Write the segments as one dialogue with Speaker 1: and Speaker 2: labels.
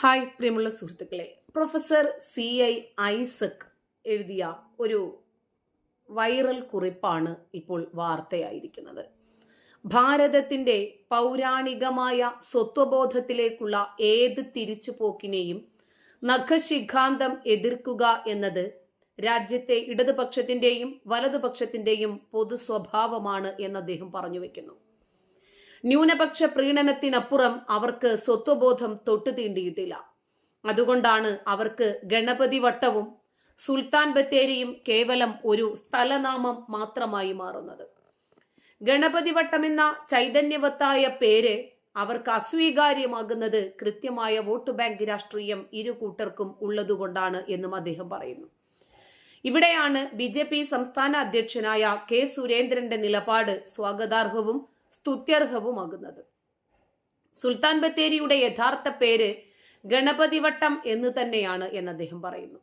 Speaker 1: Hi പ്രിയമുള്ള സുഹൃത്തുക്കളെ. Professor C I Isaac എഴുതിയ ഒരു വൈറൽ കുറിപ്പാണ് ഇപ്പോൾ വാർത്തയായിരിക്കുന്നത്. ഭാരതത്തിന്റെ പൗരാണികമായ സ്വത്വബോധത്തിലേക്കുള്ള ഏത് തിരിച്ചുപോക്കിനെയും നഖശിഖാന്തം എതിർക്കുക എന്നത് രാജ്യത്തെ ഇടതുപക്ഷത്തിന്റെയും വലതുപക്ഷത്തിന്റെയും പൊതു സ്വഭാവമാണ് എന്ന് അദ്ദേഹം പറഞ്ഞു വെക്കുന്നു. ന്യൂനപക്ഷ പ്രീണനത്തിനപ്പുറം അവർക്ക് സ്വത്വബോധം തൊട്ടു തീണ്ടിയിട്ടില്ല അതുകൊണ്ടാണ് അവർക്ക് ഗണപതി വട്ടവും സുൽത്താൻ ബത്തേരിയും കേവലം ഒരു സ്ഥലനാമം മാത്രമായി മാറുന്നത്. ഗണപതി എന്ന ചൈതന്യവത്തായ പേര് അവർക്ക് അസ്വീകാര്യമാകുന്നത് കൃത്യമായ വോട്ട് ബാങ്ക് രാഷ്ട്രീയം ഇരു കൂട്ടർക്കും ഉള്ളതുകൊണ്ടാണ് എന്നും അദ്ദേഹം പറയുന്നു. ഇവിടെയാണ് ബി ജെ പി സംസ്ഥാന അധ്യക്ഷനായ കെ സുരേന്ദ്രന്റെ നിലപാട് സ്വാഗതാർഹവും സ്തുത്യർഹവുമാകുന്നത്. സുൽത്താൻ ബത്തേരിയുടെ യഥാർത്ഥ പേര് ഗണപതിവട്ടം എന്ന് തന്നെയാണ് എന്ന് അദ്ദേഹം പറയുന്നു.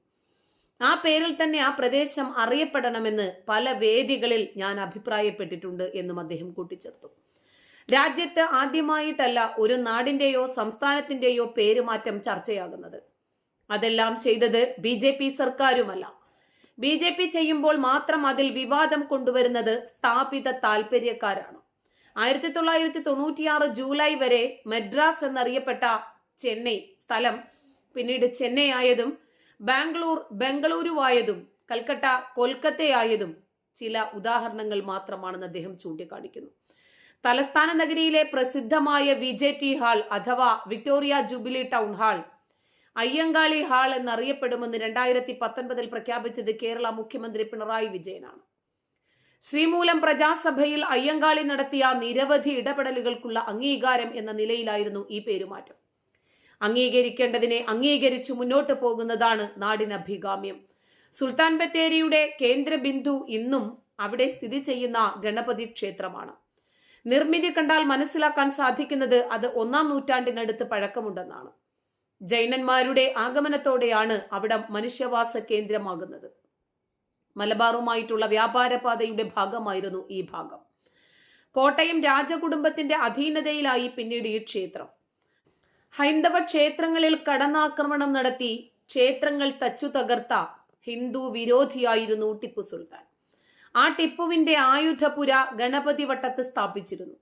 Speaker 1: ആ പേരിൽ തന്നെ ആ പ്രദേശം അറിയപ്പെടണമെന്ന് പല വേദികളിൽ ഞാൻ അഭിപ്രായപ്പെട്ടിട്ടുണ്ട് എന്നും അദ്ദേഹം കൂട്ടിച്ചേർത്തു. രാജ്യത്ത് ആദ്യമായിട്ടല്ല ഒരു നാടിന്റെയോ സംസ്ഥാനത്തിന്റെയോ പേരുമാറ്റം ചർച്ചയാകുന്നത്. അതെല്ലാം ചെയ്തത് ബി ജെ പി സർക്കാരുമല്ല. ബി ജെ പി ചെയ്യുമ്പോൾ മാത്രം അതിൽ വിവാദം കൊണ്ടുവരുന്നത് സ്ഥാപിത താല്പര്യക്കാരാണ് ആയിരത്തി തൊള്ളായിരത്തി തൊണ്ണൂറ്റിയാറ് ജൂലൈ വരെ മദ്രാസ് എന്നറിയപ്പെട്ട ചെന്നൈ സ്ഥലം. പിന്നീട് ചെന്നൈ ആയതും ബാംഗ്ലൂർ ബംഗളൂരുവായതും കൽക്കട്ട കൊൽക്കത്തയായതും ചില ഉദാഹരണങ്ങൾ മാത്രമാണെന്ന് അദ്ദേഹം ചൂണ്ടിക്കാണിക്കുന്നു. തലസ്ഥാന നഗരിയിലെ പ്രസിദ്ധമായ വി ജെ ടി ഹാൾ അഥവാ Victoria Jubilee town hall Ayyankali hall എന്നറിയപ്പെടുമെന്ന് രണ്ടായിരത്തി പത്തൊൻപതിൽ പ്രഖ്യാപിച്ചത് കേരള മുഖ്യമന്ത്രി പിണറായി വിജയനാണ്. ശ്രീമൂലം പ്രജാസഭയിൽ അയ്യങ്കാളി നടത്തിയ നിരവധി ഇടപെടലുകൾക്കുള്ള അംഗീകാരം എന്ന നിലയിലായിരുന്നു ഈ പേരുമാറ്റം. അംഗീകരിക്കേണ്ടതിനെ അംഗീകരിച്ചു മുന്നോട്ട് പോകുന്നതാണ് നാടിനഭികാമ്യം. സുൽത്താൻ ബത്തേരിയുടെ കേന്ദ്ര ബിന്ദു ഇന്നും അവിടെ സ്ഥിതി ചെയ്യുന്ന ഗണപതി ക്ഷേത്രമാണ്. നിർമ്മിതി കണ്ടാൽ മനസ്സിലാക്കാൻ സാധിക്കുന്നത് അത് ഒന്നാം നൂറ്റാണ്ടിനടുത്ത് പഴക്കമുണ്ടെന്നാണ്. ജൈനന്മാരുടെ ആഗമനത്തോടെയാണ് അവിടെ മനുഷ്യവാസ കേന്ദ്രമാകുന്നത്. മലബാറുമായിട്ടുള്ള വ്യാപാരപാതയുടെ ഭാഗമായിരുന്നു ഈ ഭാഗം. കോട്ടയം രാജകുടുംബത്തിന്റെ അധീനതയിലായി പിന്നീട് ഈ ക്ഷേത്രം. ഹൈന്ദവ ക്ഷേത്രങ്ങളിൽ കടന്നാക്രമണം നടത്തി ക്ഷേത്രങ്ങൾ തച്ചു തകർത്ത ഹിന്ദു വിരോധിയായിരുന്നു ടിപ്പു സുൽത്താൻ. ആ ടിപ്പുവിന്റെ ആയുധപുര ഗണപതി വട്ടത്ത് സ്ഥാപിച്ചിരുന്നു.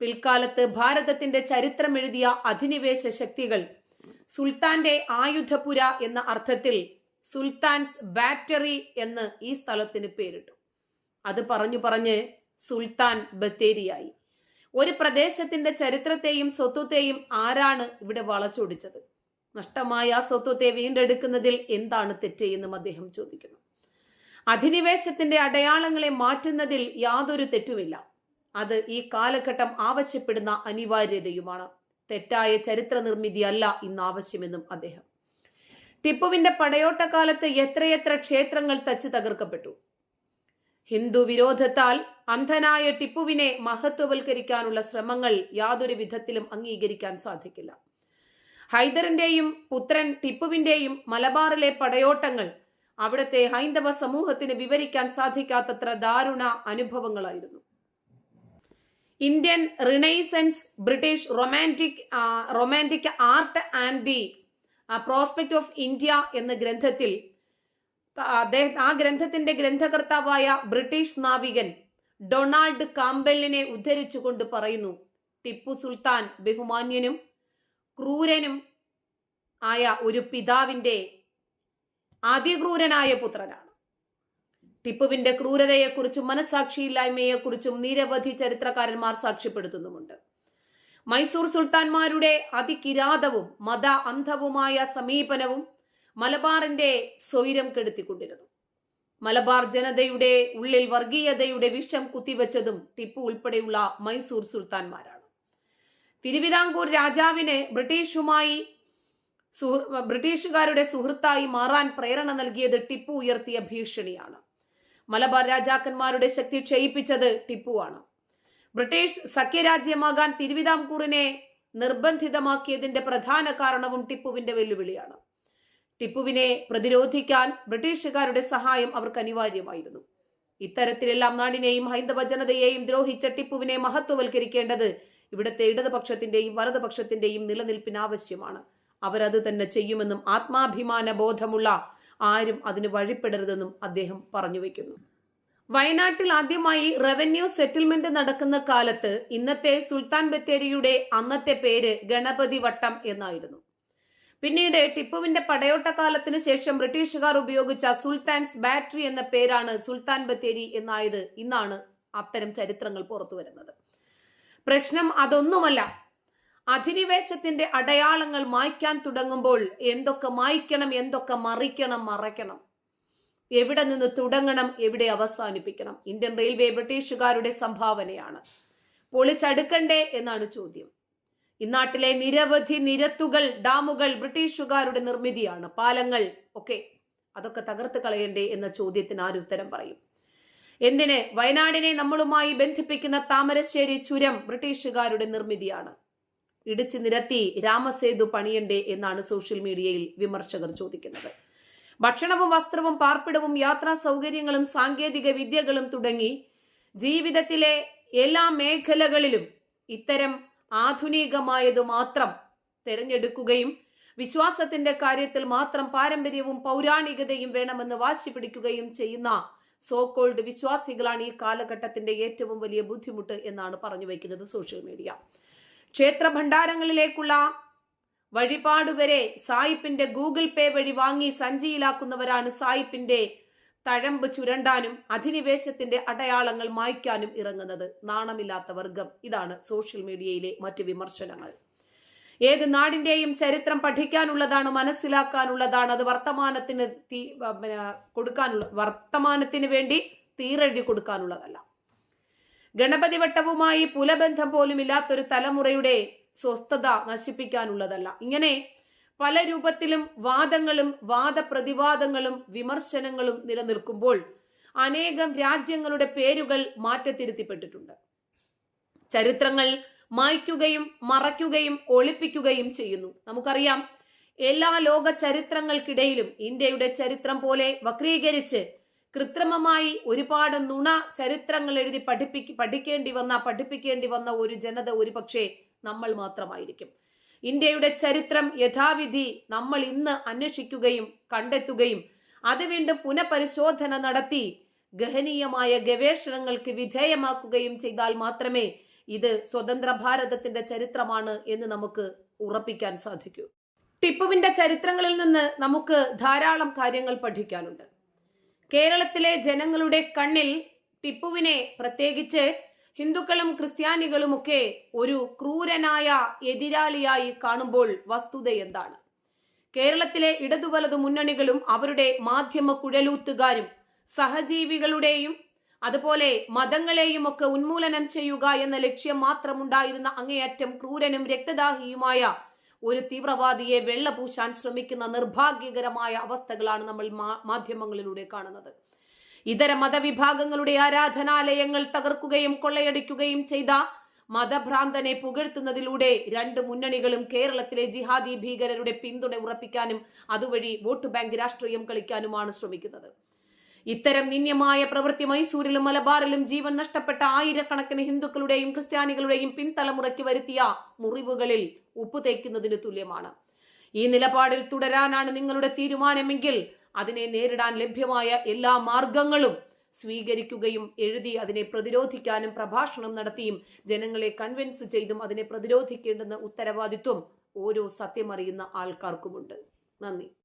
Speaker 1: പിൽക്കാലത്ത് ഭാരതത്തിന്റെ ചരിത്രം എഴുതിയ അധിനിവേശ ശക്തികൾ സുൽത്താന്റെ ആയുധപുര എന്ന അർത്ഥത്തിൽ സുൽത്താൻസ് ബാറ്ററി എന്ന് ഈ സ്ഥലത്തിന് പേരിട്ടു. അത് പറഞ്ഞു പറഞ്ഞ് സുൽത്താൻ ബത്തേരിയായി. ഒരു പ്രദേശത്തിന്റെ ചരിത്രത്തെയും സ്വത്വത്തെയും ആരാണ് ഇവിടെ വളച്ചൊടിച്ചത്? നഷ്ടമായ ആ സ്വത്വത്തെ വീണ്ടെടുക്കുന്നതിൽ എന്താണ് തെറ്റ് എന്നും അദ്ദേഹം ചോദിക്കുന്നു. അധിനിവേശത്തിന്റെ അടയാളങ്ങളെ മാറ്റുന്നതിൽ യാതൊരു തെറ്റുമില്ല. അത് ഈ കാലഘട്ടം ആവശ്യപ്പെടുന്ന അനിവാര്യതയുമാണ്. തെറ്റായ ചരിത്ര നിർമ്മിതിയല്ല ഇന്ന് ആവശ്യമെന്നും അദ്ദേഹം ടിപ്പുവിന്റെ പടയോട്ടക്കാലത്ത് എത്രയെത്ര ക്ഷേത്രങ്ങൾ തച്ചു തകർക്കപ്പെട്ടു. ഹിന്ദു വിരോധത്താൽ അന്ധനായ ടിപ്പുവിനെ മഹത്വവൽക്കരിക്കാനുള്ള ശ്രമങ്ങൾ യാതൊരു വിധത്തിലും അംഗീകരിക്കാൻ സാധിക്കില്ല. ഹൈദറിന്റെയും പുത്രൻ ടിപ്പുവിന്റെയും മലബാറിലെ പടയോട്ടങ്ങൾ അവിടുത്തെ ഹൈന്ദവ സമൂഹത്തിന് വിവരിക്കാൻ സാധിക്കാത്തത്ര ദാരുണ അനുഭവങ്ങളായിരുന്നു. Indian renaissance British romantic romantic art and the prospect of India എന്ന ഗ്രന്ഥത്തിൽ അദ്ദേഹം ആ ഗ്രന്ഥത്തിന്റെ ഗ്രന്ഥകർത്താവായ ബ്രിട്ടീഷ് നാവികൻ ഡൊണാൾഡ് കാംബെല്ലിനെ ഉദ്ധരിച്ചുകൊണ്ട് പറയുന്നു ടിപ്പു സുൽത്താൻ ബഹുമാന്യനും ക്രൂരനും ആയ ഒരു പിതാവിന്റെ അതിക്രൂരനായ പുത്രനാണ്. ടിപ്പുവിന്റെ ക്രൂരതയെക്കുറിച്ചും മനസ്സാക്ഷിയില്ലായ്മയെക്കുറിച്ചും നിരവധി ചരിത്രകാരന്മാർ സാക്ഷ്യപ്പെടുത്തുന്നുമുണ്ട്. മൈസൂർ സുൽത്താൻമാരുടെ അതികിരാതവും മത അന്ധവുമായ സമീപനവും മലബാറിന്റെ സ്വൈരം കെടുത്തിക്കൊണ്ടിരുന്നു. മലബാർ ജനതയുടെ ഉള്ളിൽ വർഗീയതയുടെ വിഷം കുത്തിവെച്ചതും ടിപ്പു ഉൾപ്പെടെയുള്ള മൈസൂർ സുൽത്താൻമാരാണ്. തിരുവിതാംകൂർ രാജാവിന് ബ്രിട്ടീഷുമായി ബ്രിട്ടീഷുകാരുടെ സുഹൃത്തായി മാറാൻ പ്രേരണ നൽകിയത് ടിപ്പു ഉയർത്തിയ ഭീഷണിയാണ്. മലബാർ രാജാക്കന്മാരുടെ ശക്തി ക്ഷയിപ്പിച്ചത് ടിപ്പുവാണ് ബ്രിട്ടീഷ് സഖ്യരാജ്യമാകാൻ തിരുവിതാംകൂറിനെ നിർബന്ധിതമാക്കിയതിന്റെ പ്രധാന കാരണവും ടിപ്പുവിന്റെ വെല്ലുവിളിയാണ്. ടിപ്പുവിനെ പ്രതിരോധിക്കാൻ ബ്രിട്ടീഷുകാരുടെ സഹായം അവർക്ക് അനിവാര്യമായിരുന്നു. ഇത്തരത്തിലെല്ലാം നാടിനെയും ഹൈന്ദവ ജനതയെയും ദ്രോഹിച്ച ടിപ്പുവിനെ മഹത്വവൽക്കരിക്കേണ്ടത് ഇവിടുത്തെ ഇടതുപക്ഷത്തിന്റെയും വലതുപക്ഷത്തിന്റെയും നിലനിൽപ്പിന് ആവശ്യമാണ് അവരത് തന്നെ ചെയ്യുമെന്നും ആത്മാഭിമാന ബോധമുള്ള ആരും അതിന് വഴിപ്പെടരുതെന്നും അദ്ദേഹം പറഞ്ഞു വയ്ക്കുന്നു വയനാട്ടിൽ ആദ്യമായി റവന്യൂ സെറ്റിൽമെന്റ് നടക്കുന്ന കാലത്ത് ഇന്നത്തെ സുൽത്താൻ ബത്തേരിയുടെ അന്നത്തെ പേര് ഗണപതി വട്ടം എന്നായിരുന്നു. പിന്നീട് ടിപ്പുവിന്റെ പടയോട്ട കാലത്തിന് ശേഷം ബ്രിട്ടീഷുകാർ ഉപയോഗിച്ച സുൽത്താൻസ് ബാറ്ററി എന്ന പേരാണ് സുൽത്താൻ ബത്തേരി എന്നായത് ഇന്നാണ് അത്തരം ചരിത്രങ്ങൾ പുറത്തു വരുന്നത്. പ്രശ്നം അതൊന്നുമല്ല. അധിനിവേശത്തിന്റെ അടയാളങ്ങൾ മായ്ക്കാൻ തുടങ്ങുമ്പോൾ എന്തൊക്കെ മായ്ക്കണം എന്തൊക്കെ മറിക്കണം മറയ്ക്കണം. എവിടെ നിന്ന് തുടങ്ങണം എവിടെ അവസാനിപ്പിക്കണം. ഇന്ത്യൻ റെയിൽവേ ബ്രിട്ടീഷുകാരുടെ സംഭാവനയാണ്. പൊളിച്ചടുക്കണ്ടേ എന്നാണ് ചോദ്യം. ഇന്നാട്ടിലെ നിരവധി നിരത്തുകൾ ഡാമുകൾ ബ്രിട്ടീഷുകാരുടെ നിർമ്മിതിയാണ്. പാലങ്ങൾ ഒക്കെ അതൊക്കെ തകർത്ത് കളയണ്ടേ എന്ന ചോദ്യത്തിന് ആര് ഉത്തരം പറയും? എന്തിന്? വയനാടിനെ നമ്മളുമായി ബന്ധിപ്പിക്കുന്ന താമരശ്ശേരി ചുരം ബ്രിട്ടീഷുകാരുടെ നിർമ്മിതിയാണ്. ഇടിച്ചു നിരത്തി രാമസേതു പണിയണ്ടേ എന്നാണ് സോഷ്യൽ മീഡിയയിൽ വിമർശകർ ചോദിക്കുന്നത്. ഭക്ഷണവും വസ്ത്രവും പാർപ്പിടവും യാത്രാ സൗകര്യങ്ങളും സാങ്കേതിക വിദ്യകളും തുടങ്ങി ജീവിതത്തിലെ എല്ലാ മേഖലകളിലും ഇത്തരം ആധുനികമായത് മാത്രം തിരഞ്ഞെടുക്കുകയും വിശ്വാസത്തിന്റെ കാര്യത്തിൽ മാത്രം പാരമ്പര്യവും പൗരാണികതയും വേണമെന്ന് വാശി പിടിക്കുകയും ചെയ്യുന്ന സോക്കോൾഡ് വിശ്വാസികളാണ് ഈ കാലഘട്ടത്തിന്റെ ഏറ്റവും വലിയ ബുദ്ധിമുട്ട് എന്നാണ് പറഞ്ഞു വയ്ക്കുന്നത് സോഷ്യൽ മീഡിയ. ക്ഷേത്ര ഭണ്ഡാരങ്ങളിലേക്കുള്ള വഴിപാട് വരെ സായിപ്പിന്റെ ഗൂഗിൾ പേ വഴി വാങ്ങി സഞ്ചിയിലാക്കുന്നവരാണ് സായിപ്പിന്റെ തഴമ്പ് ചുരണ്ടാനും അധിനിവേശത്തിന്റെ അടയാളങ്ങൾ മായ്ക്കാനും ഇറങ്ങുന്നത്. നാണമില്ലാത്ത വർഗം. ഇതാണ് സോഷ്യൽ മീഡിയയിലെ മറ്റ് വിമർശനങ്ങൾ. ഏത് നാടിന്റെയും ചരിത്രം പഠിക്കാനുള്ളതാണ് മനസ്സിലാക്കാനുള്ളതാണ് അത് വർത്തമാനത്തിന് തീ കൊടുക്കാനുള്ള വർത്തമാനത്തിന് വേണ്ടി തീരെഴുതി കൊടുക്കാനുള്ളതല്ല. ഗണപതി വട്ടവുമായി പുലബന്ധം പോലും ഇല്ലാത്തൊരു തലമുറയുടെ സ്വസ്ഥത നശിപ്പിക്കാനുള്ളതല്ല. ഇങ്ങനെ പല രൂപത്തിലും വാദങ്ങളും വാദപ്രതിവാദങ്ങളും വിമർശനങ്ങളും നിലനിൽക്കുമ്പോൾ അനേകം രാജ്യങ്ങളുടെ പേരുകൾ മാറ്റത്തിരുത്തിപ്പെട്ടിട്ടുണ്ട്. ചരിത്രങ്ങൾ മായ്ക്കുകയും മറയ്ക്കുകയും ഒളിപ്പിക്കുകയും ചെയ്യുന്നു. നമുക്കറിയാം എല്ലാ ലോക ചരിത്രങ്ങൾക്കിടയിലും ഇന്ത്യയുടെ ചരിത്രം പോലെ വക്രീകരിച്ച് കൃത്രിമമായി ഒരുപാട് നുണ ചരിത്രങ്ങൾ എഴുതി പഠിപ്പിക്ക് പഠിക്കേണ്ടി വന്ന പഠിപ്പിക്കേണ്ടി വന്ന ഒരു ജനത ഒരുപക്ഷെ നമ്മൾ മാത്രമായിരിക്കും. ഇന്ത്യയുടെ ചരിത്രം യഥാവിധി നമ്മൾ ഇന്ന് അന്വേഷിക്കുകയും കണ്ടെത്തുകയും അത് വീണ്ടും പുനഃപരിശോധന നടത്തി ഗഹനീയമായ ഗവേഷണങ്ങൾക്ക് വിധേയമാക്കുകയും ചെയ്താൽ മാത്രമേ ഇത് സ്വതന്ത്ര ഭാരതത്തിന്റെ ചരിത്രമാണ് എന്ന് നമുക്ക് ഉറപ്പിക്കാൻ സാധിക്കൂ. ടിപ്പുവിന്റെ ചരിത്രങ്ങളിൽ നിന്ന് നമുക്ക് ധാരാളം കാര്യങ്ങൾ പഠിക്കാനുണ്ട്. കേരളത്തിലെ ജനങ്ങളുടെ കണ്ണിൽ ടിപ്പുവിനെ പ്രത്യേകിച്ച് ഹിന്ദുക്കളും ക്രിസ്ത്യാനികളുമൊക്കെ ഒരു ക്രൂരനായ എതിരാളിയായി കാണുമ്പോൾ വസ്തുത എന്താണ്? കേരളത്തിലെ ഇടതുവലതു മുന്നണികളും അവരുടെ മാധ്യമ കുഴലൂത്തുകാരും സഹജീവികളുടെയും അതുപോലെ മതങ്ങളെയും ഒക്കെ ഉന്മൂലനം ചെയ്യുക എന്ന ലക്ഷ്യം മാത്രമുണ്ടായിരുന്ന അങ്ങേയറ്റം ക്രൂരനും രക്തദാഹിയുമായ ഒരു തീവ്രവാദിയെ വെള്ളപൂശാൻ ശ്രമിക്കുന്ന നിർഭാഗ്യകരമായ അവസ്ഥകളാണ് നമ്മൾ മാധ്യമങ്ങളിലൂടെ കാണുന്നത്. ഇതര മതവിഭാഗങ്ങളുടെ ആരാധനാലയങ്ങൾ തകർക്കുകയും കൊള്ളയടിക്കുകയും ചെയ്ത മതഭ്രാന്തനെ പുകഴ്ത്തുന്നതിലൂടെ രണ്ട് മുന്നണികളും കേരളത്തിലെ ജിഹാദി ഭീകരരുടെ പിന്തുണ ഉറപ്പിക്കാനും അതുവഴി വോട്ട് ബാങ്ക് രാഷ്ട്രീയം കളിക്കാനുമാണ് ശ്രമിക്കുന്നത്. ഇത്തരം നിന്യമായ പ്രവൃത്തി മൈസൂരിലും മലബാറിലും ജീവൻ നഷ്ടപ്പെട്ട ആയിരക്കണക്കിന് ഹിന്ദുക്കളുടെയും ക്രിസ്ത്യാനികളുടെയും പിൻതലമുറയ്ക്ക് വരുത്തിയ മുറിവുകളിൽ ഉപ്പ് തേക്കുന്നതിന് തുല്യമാണ്. ഈ നിലപാടിൽ തുടരാനാണ് നിങ്ങളുടെ തീരുമാനമെങ്കിൽ അതിനെ നേരിടാൻ ലഭ്യമായ എല്ലാ മാർഗങ്ങളും സ്വീകരിക്കുകയും എഴുതി അതിനെ പ്രതിരോധിക്കാനും പ്രഭാഷണം നടത്തിയും ജനങ്ങളെ കൺവിൻസ് ചെയ്തും അതിനെ പ്രതിരോധിക്കേണ്ടുന്ന ഉത്തരവാദിത്വം ഓരോ സത്യമറിയുന്ന ആൾക്കാർക്കുമുണ്ട്. നന്ദി.